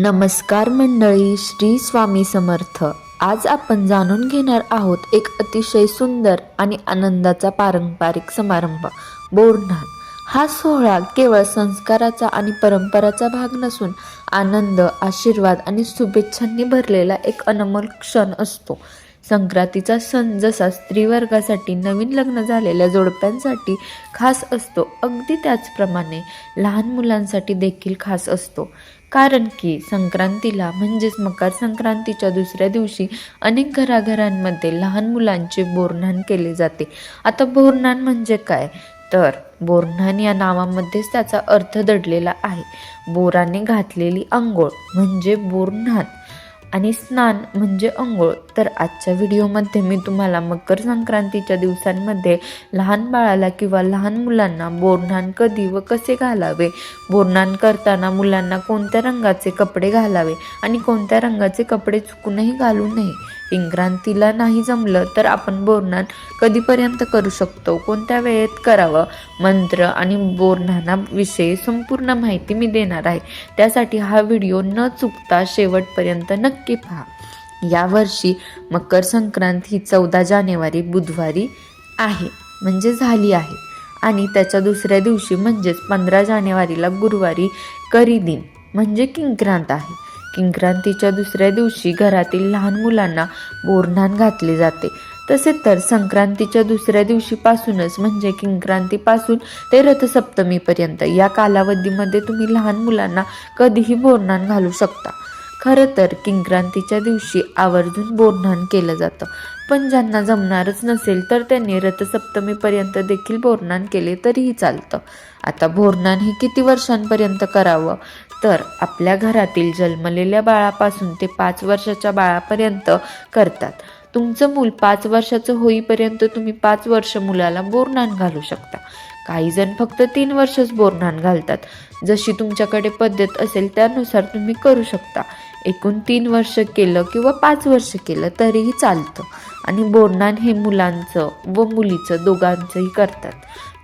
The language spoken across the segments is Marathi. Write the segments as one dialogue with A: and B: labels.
A: नमस्कार मंडळी श्री स्वामी समर्थ. आज आपण जाणून घेणार आहोत एक अतिशय सुंदर आणि आनंदाचा पारंपरिक समारंभ बोरनाथ हा सोहळा केवळ संस्काराचा आणि परंपराचा भाग नसून आनंद आशीर्वाद आणि शुभेच्छांनी भरलेला एक अनमोल क्षण असतो. संक्रांतीचा सण जसा स्त्रीवर्गासाठी नवीन लग्न झालेल्या जोडप्यांसाठी खास असतो अगदी त्याचप्रमाणे लहान मुलांसाठी देखील खास असतो. कारण की संक्रांतीला म्हणजेच मकर संक्रांतीच्या दुसऱ्या दिवशी अनेक घराघरांमध्ये लहान मुलांचे बोरनान केले जाते. आता बोरनान म्हणजे काय? तर बोरनान या नावामध्येच त्याचा अर्थ दडलेला आहे. बोराने घातलेली आंघोळ म्हणजे बोरनान आणि स्नान म्हणजे अंघोळ. तर आजच्या व्हिडिओमध्ये मी तुम्हाला मकर संक्रांतीच्या दिवसांमध्ये लहान बाळाला किंवा लहान मुलांना बोरणान कधी व कसे घालावे? बोरणान करताना मुलांना कोणत्या रंगाचे कपडे घालावे? आणि कोणत्या रंगाचे कपडे चुकूनही घालू नये? इंग्रांतीला नाही जमलं तर आपण बोरणान कधीपर्यंत करू शकतो? कोणत्या वेळेत करावं? मंत्र आणि बोरणानाविषयी संपूर्ण माहिती मी देणार आहे. त्यासाठी हा व्हिडिओ न चुकता शेवटपर्यंत नक्की पहा. यावर्षी मकर संक्रांत ही चौदा जानेवारी बुधवारी आहे. म्हणजे झाली आहे. आणि त्याच्या दुसऱ्या दिवशी म्हणजेच पंधरा जानेवारीला गुरुवारी करी दिन. म्हणजे किंक्रांत आहे. किंक्रांतीच्या दुसऱ्या दिवशी घरातील लहान मुलांना बोरनान घातले जाते. तसे तर संक्रांतीच्या दुसऱ्या दिवशीपासूनच म्हणजे किंक्रांतीपासून ते रथसप्तमीपर्यंत या कालावधीमध्ये तुम्ही लहान मुलांना कधीही बोरनान घालू शकता. खरं तर किंक्रांतीच्या दिवशी आवर्जून बोरनान केलं जातं. पण ज्यांना जमणारच नसेल तर त्यांनी रथसप्तमीपर्यंत देखील बोरनान केले तरीही चालतं. आता बोरनान हे किती वर्षांपर्यंत करावं? तर आपल्या घरातील जन्मलेल्या बाळापासून ते पाच वर्षाच्या बाळापर्यंत करतात. तुमचं मूल पाच वर्षाचं होईपर्यंत तुम्ही पाच वर्ष मुलाला बोरनान घालू शकता. काही जण फक्त तीन वर्षच बोरनान घालतात. जशी तुमच्याकडे पद्धत असेल त्यानुसार तुम्ही करू शकता. एकूण तीन वर्ष केलं किंवा पाच वर्ष केलं तरीही चालतं. आणि बोरनान हे मुलांचं व मुलीचं दोघांचंही करतात.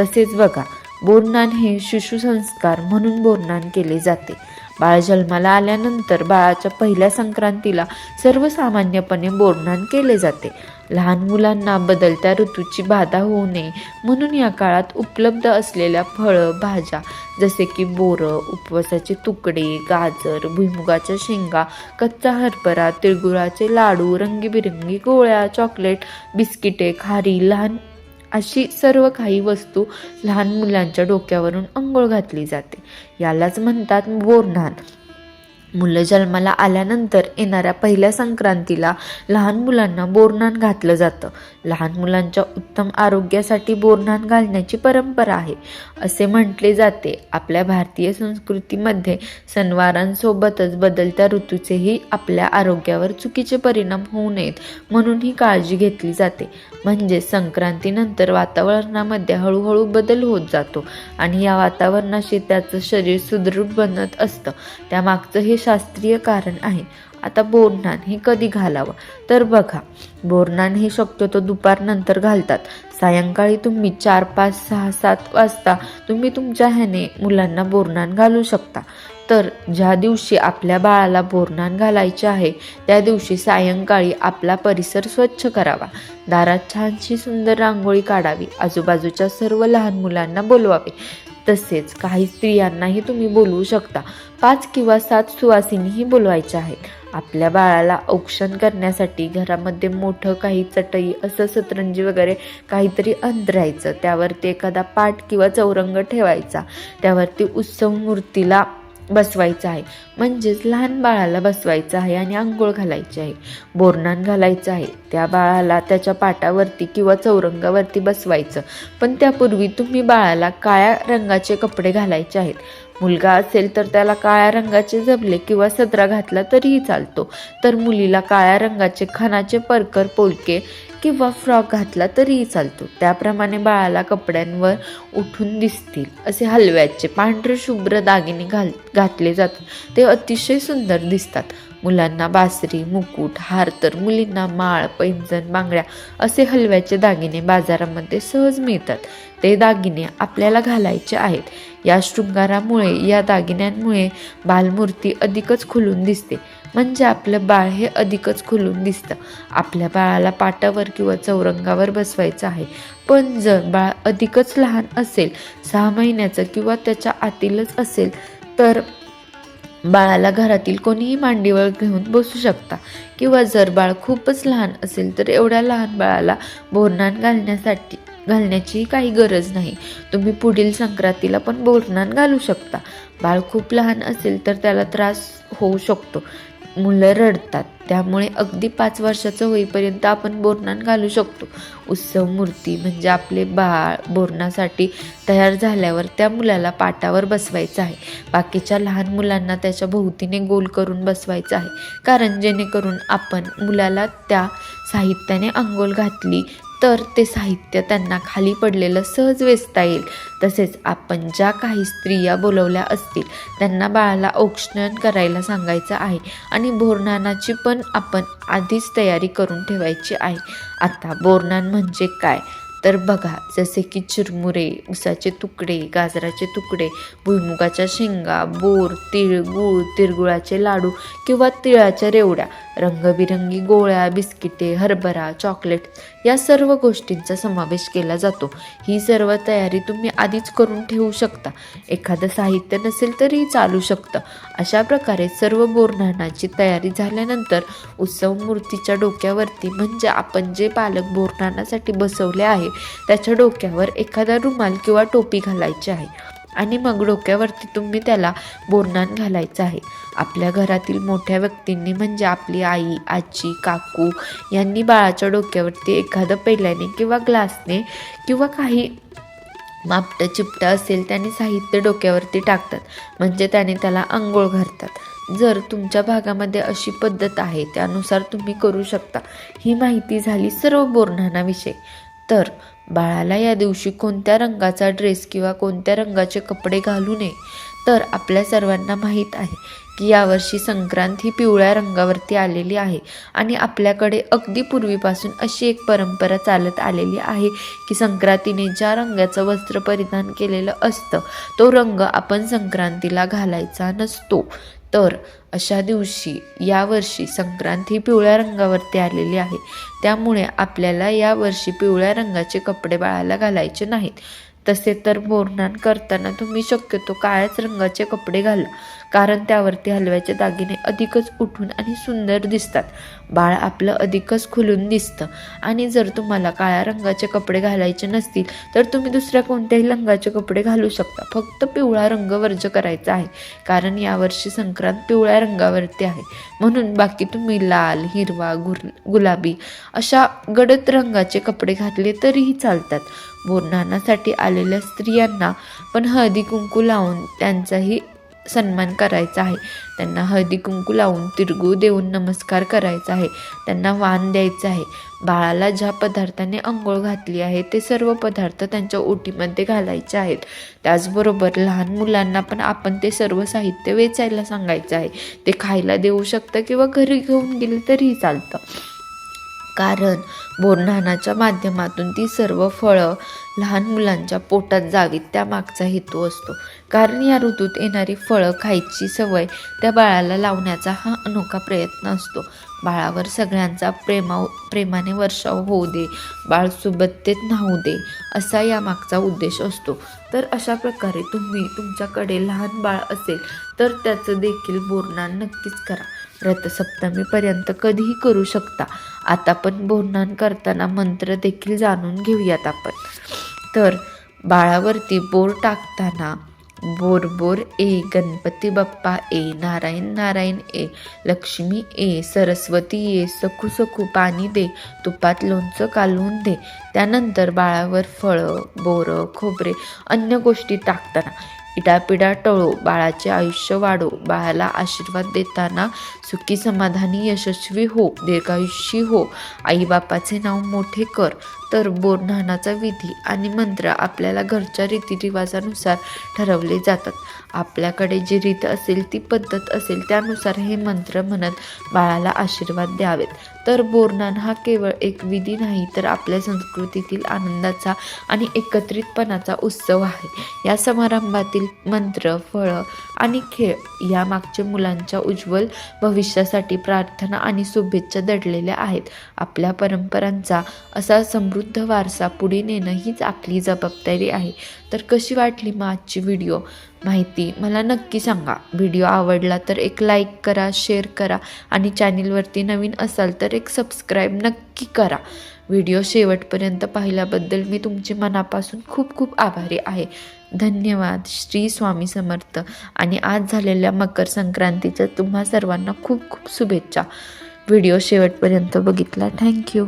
A: तसेच बघा बोरनान हे शिशुसंस्कार म्हणून बोरनान केले जाते. बाळ जन्माला आल्यानंतर बाळाच्या पहिल्या संक्रांतीला सर्वसामान्यपणे बोरनान केले जाते. लहान मुलांना बदलत्या ऋतूची बाधा होऊ नये म्हणून या काळात उपलब्ध असलेल्या फळं भाज्या जसे की बोरं उपवासाचे तुकडे गाजर भुईमुगाच्या शेंगा कच्चा हरभरा तिळगुळाचे लाडू रंगीबिरंगी गोळ्या चॉकलेट बिस्किटे खारी लहान अशी सर्व काही वस्तू लहान मुलांच्या डोक्यावरून अंघोळ घातली जाते. यालाच म्हणतात बोरनान मुलं जन्माला आल्यानंतर येणाऱ्या पहिल्या संक्रांतीला लहान मुलांना बोरनान घातलं जातं. लहान मुलांच्या उत्तम आरोग्यासाठी बोरनान घालण्याची परंपरा आहे. असे म्हटले जाते. आपल्या भारतीय संस्कृतीमध्ये सणवारांसोबतच बदलत्या ऋतूचेही आपल्या आरोग्यावर चुकीचे परिणाम होऊ नयेत म्हणून ही काळजी घेतली जाते. म्हणजे संक्रांतीनंतर वातावरणामध्ये हळूहळू बदल होत जातो आणि या वातावरणाशी त्याचं शरीर सुदृढ बनत असतं. त्यामागचं हे शास्त्रीय कारण आहे. आता बोरनान हे कधी घालावं? तर बघा बोरनान हे शक्यतो दुपारनंतर घालतात. सायंकाळी तुम्ही चार पाच सहा सात वाजता तुम्ही तुमच्या ह्याने मुलांना बोरनान घालू शकता. तर ज्या दिवशी आपल्या बाळाला बोरनान घालायचे आहे त्या दिवशी सायंकाळी आपला परिसर स्वच्छ करावा. दारात छानशी सुंदर रांगोळी काढावी. आजूबाजूच्या सर्व लहान मुलांना बोलवावे. तसेच काही स्त्रियांनाही तुम्ही बोलवू शकता. पाच किंवा सात सुवासिनीही बोलवायच्या आहेत. आपल्या बाळाला औक्षण करण्यासाठी घरामध्ये मोठं काही चटई असं सतरंजी वगैरे काहीतरी अंतरायचं. त्यावरती एखादा पाट किंवा चौरंग ठेवायचा. त्यावरती उत्सव मूर्तीला बसवायचं आहे. म्हणजेच लहान बाळाला बसवायचं आहे आणि आंघोळ घालायची आहे. बोरणान घालायचं आहे. त्या बाळाला त्याच्या पाटावरती किंवा चौरंगावरती बसवायचं. पण त्यापूर्वी तुम्ही बाळाला काळ्या रंगाचे कपडे घालायचे आहेत. मुलगा असेल तर त्याला काळ्या रंगाचे जबले किंवा सदरा घातला तरीही चालतो. तर मुलीला काळ्या रंगाचे खणाचे परकर पोलके किंवा फ्रॉक घातला तरीही चालतो. त्याप्रमाणे बाळाला कपड्यांवर उठून दिसतील असे हलव्याचे पांढरे शुभ्र दागिने घाल घातले जातात. ते अतिशय सुंदर दिसतात. मुलांना बासरी मुकुट हार तर मुलींना माळ पैंजण बांगड्या असे हलव्याचे दागिने बाजारामध्ये सहज मिळतात. ते दागिने आपल्याला घालायचे आहेत. या शृंगारामुळे या दागिन्यांमुळे बालमूर्ती अधिकच खुलून दिसते. म्हणजे आपलं बाळ हे अधिकच खुलून दिसतं. आपल्या बाळाला पाटावर किंवा चौरंगावर बसवायचं आहे. पण जर बाळ अधिकच लहान असेल सहा महिन्याचं किंवा त्याच्या आतीलच असेल तर बाळाला घरातील कोणीही मांडीवर घेऊन बसू शकता. किंवा जर बाळ खूपच लहान असेल तर एवढ्या लहान बाळाला बोरनान घालण्यासाठी घालण्याची काही गरज नाही. तुम्ही पुढील संक्रांतीला पण बोरनान घालू शकता. बाळ खूप लहान असेल तर त्याला त्रास होऊ शकतो. मुलं रडतात. त्यामुळे अगदी पाच वर्षाचं होईपर्यंत आपण बोरणान घालू शकतो. उत्सव मूर्ती म्हणजे आपले बाळ बोरणासाठी तयार झाल्यावर त्या मुलाला पाटावर बसवायचं आहे. बाकीच्या लहान मुलांना त्याच्या भोवतीने गोल करून बसवायचं आहे. कारण जेणेकरून आपण मुलाला त्या साहित्याने अंघोळ घातली तर ते साहित्य त्यांना खाली पडलेलं सहज वेचता येईल. तसेच आपण ज्या काही स्त्रिया बोलवल्या असतील त्यांना बाळाला औक्षण करायला सांगायचं आहे आणि बोरनानाची पण आपण आधीच तयारी करून ठेवायची आहे. आता बोरनान म्हणजे काय? तर बघा जसे की चिरमुरे उसाचे तुकडे गाजराचे तुकडे भुईमुगाच्या शेंगा बोर तिळगूळ तिळगुळाचे लाडू किंवा तिळाच्या रेवड्या रंगबिरंगी गोळ्या बिस्किटे हरभरा चॉकलेट या सर्व गोष्टींचा समावेश केला जातो. ही सर्व तयारी तुम्ही आधीच करून ठेवू शकता. एखादं साहित्य नसेल तरी चालू शकतं. अशा प्रकारे सर्व बोरनानाची तयारी झाल्यानंतर उत्सव मूर्तीच्या डोक्यावरती म्हणजे आपण जे पालक बोरनानासाठी बसवले आहे त्याच्या डोक्यावर एखादा रुमाल किंवा टोपी घालायची आहे. आणि मग डोक्यावरती तुम्ही त्याला बोरणान घालायचं आहे. आपल्या घरातील मोठ्या व्यक्तींनी म्हणजे आपली आई आजी काकू यांनी बाळाच्या डोक्यावरती एखादं पेल्याने किंवा ग्लासने किंवा काही मापटं चिपटं असेल त्याने साहित्य डोक्यावरती टाकतात. म्हणजे त्याने त्याला आंघोळ घालतात. जर तुमच्या भागामध्ये अशी पद्धत आहे त्यानुसार तुम्ही करू शकता. ही माहिती झाली सर्व बोरणानाविषयी तर बाळाला या दिवशी कोणत्या रंगाचा ड्रेस किंवा कोणत्या रंगाचे कपडे घालू नये तर आपल्या सर्वांना माहीत आहे की यावर्षी संक्रांत ही पिवळ्या रंगावरती आलेली आहे आणि आपल्याकडे अगदी पूर्वीपासून अशी एक परंपरा चालत आलेली आहे की संक्रांतीने ज्या रंगाचं वस्त्र परिधान केलेलं असतं तो रंग आपण संक्रांतीला घालायचा नसतो. तर अशा दिवशी यावर्षी संक्रांत ही पिवळ्या रंगावरती आलेली आहे. त्यामुळे आपल्याला यावर्षी पिवळ्या रंगाचे कपडे बाळाला घालायचे नाहीत. तसे तर बोरणान करताना तुम्ही शक्यतो काळ्याच रंगाचे कपडे घाला. कारण त्यावरती हलव्याचे दागिने अधिकच उठून आणि सुंदर दिसतात. बाळ आपलं अधिकच खुलून दिसतं. आणि जर तुम्हाला काळ्या रंगाचे कपडे घालायचे नसतील तर तुम्ही दुसऱ्या कोणत्याही रंगाचे कपडे घालू शकता. फक्त पिवळा रंग वर्ज करायचा आहे. कारण यावर्षी संक्रांत पिवळ्या रंगावरती आहे. म्हणून बाकी तुम्ही लाल हिरवा गुर गुलाबी अशा गडद रंगाचे कपडे घातले तरीही चालतात. बोरनानासाठी आलेल्या स्त्रियांना पण हळदी कुंकू लावून त्यांचाही सन्मान करायचा आहे. त्यांना हळदी कुंकू लावून तिरगू देऊन नमस्कार करायचा आहे. त्यांना वाण द्यायचं आहे. बाळाला ज्या पदार्थाने अंघोळ घातली आहे ते सर्व पदार्थ त्यांच्या ओटीमध्ये घालायचे आहेत. त्याचबरोबर लहान मुलांना पण आपण ते सर्व साहित्य वेचायला सांगायचं आहे. ते खायला देऊ शकतं किंवा घरी घेऊन गेले तरीही चालतं. कारण बोरनानाच्या माध्यमातून ती सर्व फळं लहान मुलांच्या पोटात जावीत त्यामागचा हेतू असतो. कारण या ऋतूत येणारी फळं खायची सवय त्या बाळाला लावण्याचा हा अनोखा प्रयत्न असतो. बाळावर सगळ्यांचा प्रेमा प्रेमाने वर्षाव होऊ दे बाळ सुबत्तेत न्हाऊ दे असा यामागचा उद्देश असतो. तर अशा प्रकारे तुम्ही तुमच्याकडे लहान बाळ असेल तर त्याचं देखील बोरनान नक्कीच करा. रथसप्तमीपर्यंत कधीही करू शकता. आता पण बोरणान करताना मंत्र देखील जाणून घेऊयात आपण. तर बाळावरती बोर टाकताना बोर बोर ए गणपती बाप्पा ए नारायण नारायण ए लक्ष्मी ए सरस्वती ए सखू सखू पाणी दे तुपात लोणचं कालवून दे. त्यानंतर बाळावर फळं बोरं खोबरे अन्य गोष्टी टाकताना इडापिडा टळो बाळाचे आयुष्य वाढो बाळाला आशीर्वाद देताना सुखी समाधानी यशस्वी हो दीर्घायुषी हो. आईबापाचे नाव मोठे कर. तर बोरनानाचा विधी आणि मंत्र आपल्याला घरच्या रीतिरिवाजानुसार ठरवले जातात. आपल्याकडे जी रीत असेल ती पद्धत असेल त्यानुसार हे मंत्र म्हणत बाळाला आशीर्वाद द्यावेत. तर बोरनान हा केवळ एक विधी नाही तर आपल्या संस्कृतीतील आनंदाचा आणि एकत्रितपणाचा उत्सव आहे. या समारंभातील मंत्र फळं आणि खेळ यामागचे मुलांच्या उज्ज्वल भविष्यासाठी प्रार्थना आणि शुभेच्छा दडलेल्या आहेत. आपल्या परंपरांचा असा समृद्ध वारसा पुढे नेणं हीच आपली जबाबदारी आहे. तर कशी वाटली मग आजची व्हिडिओ माहिती मला नक्की सांगा. व्हिडिओ आवडला तर एक लाईक करा शेअर करा आणि चॅनेलवरती नवीन असाल तर एक सबस्क्राईब नक्की करा. व्हिडिओ शेवटपर्यंत पाहिल्याबद्दल मी तुमचे मनापासून खूप खूप आभारी आहे. धन्यवाद. श्री स्वामी समर्थ. आणि आज झालेल्या मकर संक्रांतीच्या तुम्हा सर्वांना खूप खूप शुभेच्छा. व्हिडिओ शेवटपर्यंत बघितला. थँक्यू